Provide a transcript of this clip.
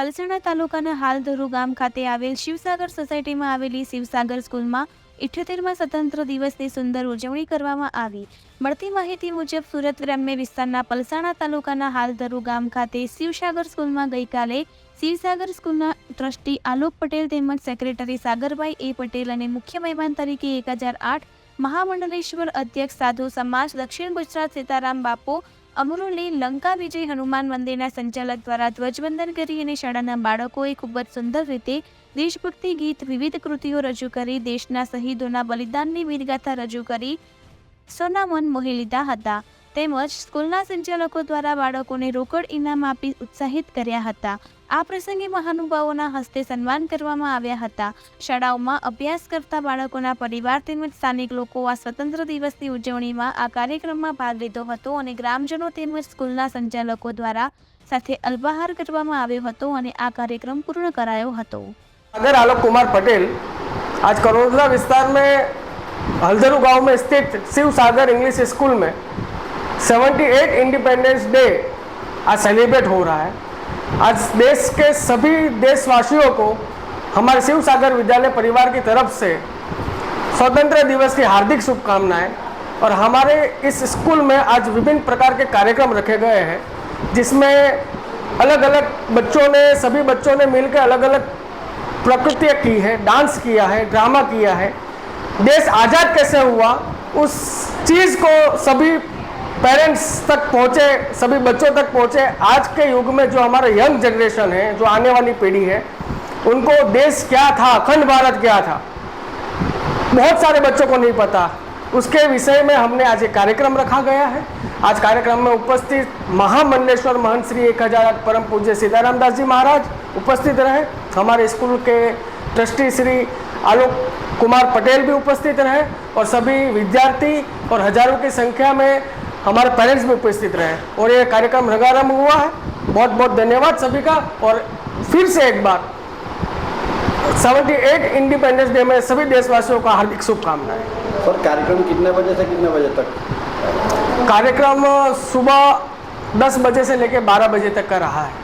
પલસાણા તાલુકાના હાલધરુ ગામ ખાતે આવેલ શિવસાગર સોસાયટીમાં આવેલી શિવસાગર સ્કૂલમાં ઇઠ્યોતેરમાં સ્વતંત્ર દિવસની સુંદર ઉજવણી કરવામાં આવી. મળતી માહિતી મુજબ સુરત ગ્રામ્ય વિસ્તારના પલસાણા તાલુકાના હાલધરુ ગામ ખાતે શિવસાગર સ્કૂલમાં ગઈકાલે શિવસાગર સ્કૂલના ટ્રસ્ટી આલોક પટેલ તેમજ સેક્રેટરી સાગરભાઈ એ પટેલ અને મુખ્ય મહેમાન તરીકે એક હજાર આઠ મહામંડલેશ્વર અધ્યક્ષ સાધુ સમાજ, દક્ષિણ ગુજરાત સીતારામ બાપુ, અમરોલી લંકા વિજય હનુમાન મંદિરના સંચાલક દ્વારા ધ્વજવંદન કરી અને શાળાના બાળકોએ ખૂબ જ સુંદર રીતે દેશભક્તિ ગીત, વિવિધ કૃતિઓ રજૂ કરી, દેશના શહીદોના બલિદાનની વીરગાથા રજૂ કરી સોના મન મોહી લીધા હતા. તેમજ સ્કૂલના સંચાલકો દ્વારા બાળકોને રોકડ ઇનામ આપી ઉત્સાહિત કર્યા હતા આ પ્રસંગે મહાનુભાવોના હસ્તે સન્માન કરવામાં આવ્યા હતા શાળાઓમાં અભ્યાસ કરતા બાળકોના પરિવાર તેમજ સ્થાનિક લોકો આ સ્વતંત્ર દિવસની ઉજવણીમાં આ કાર્યક્રમમાં ભાગ લીધો હતો અને ગ્રામજનો તેમજ સ્કૂલના સંચાલકો દ્વારા સાથે અલ્પાહાર કરવામાં આવ્યો હતો અને આ કાર્યક્રમ પૂર્ણ કરાયો હતો अगर आलोक कुमार पटेल आज करोदरा विस्तार में हल्दरू गांव में स्थित शिव सागर इंग्लिश स्कूल में 78 इंडिपेंडेंस डे आज सेलिब्रेट हो रहा है। आज देश के सभी देशवासियों को हमारे शिव सागर विद्यालय परिवार की तरफ़ से स्वतंत्र दिवस की हार्दिक शुभकामनाएँ और हमारे इस स्कूल में आज विभिन्न प्रकार के कार्यक्रम रखे गए हैं, जिसमें अलग अलग बच्चों ने, सभी बच्चों ने मिलकर अलग अलग प्रकृतियाँ की है, डांस किया है, ड्रामा किया है। देश आज़ाद कैसे हुआ, उस चीज़ को सभी पेरेंट्स तक पहुँचे, सभी बच्चों तक पहुँचे। आज के युग में जो हमारा यंग जनरेशन है, जो आने वाली पीढ़ी है, उनको देश क्या था, अखंड भारत क्या था, बहुत सारे बच्चों को नहीं पता। उसके विषय में हमने आज एक कार्यक्रम रखा गया है। आज कार्यक्रम में उपस्थित महामंडलेश्वर महंत श्री एक हज़ार परम पूज्य सीताराम दास जी महाराज उपस्थित रहे। हमारे स्कूल के ट्रस्टी श्री आलोक कुमार पटेल भी उपस्थित रहे और सभी विद्यार्थी और हज़ारों की संख्या में हमारे पेरेंट्स भी उपस्थित रहे। और ये कार्यक्रम रंगारंभ हुआ है। बहुत बहुत धन्यवाद सभी का। और फिर से एक बार 78 इंडिपेंडेंस डे में सभी देशवासियों का हार्दिक शुभकामनाएँ। और कार्यक्रम कितने बजे से कितने बजे तक? कार्यक्रम सुबह 10 बजे से लेकर 12 बजे तक का रहा है।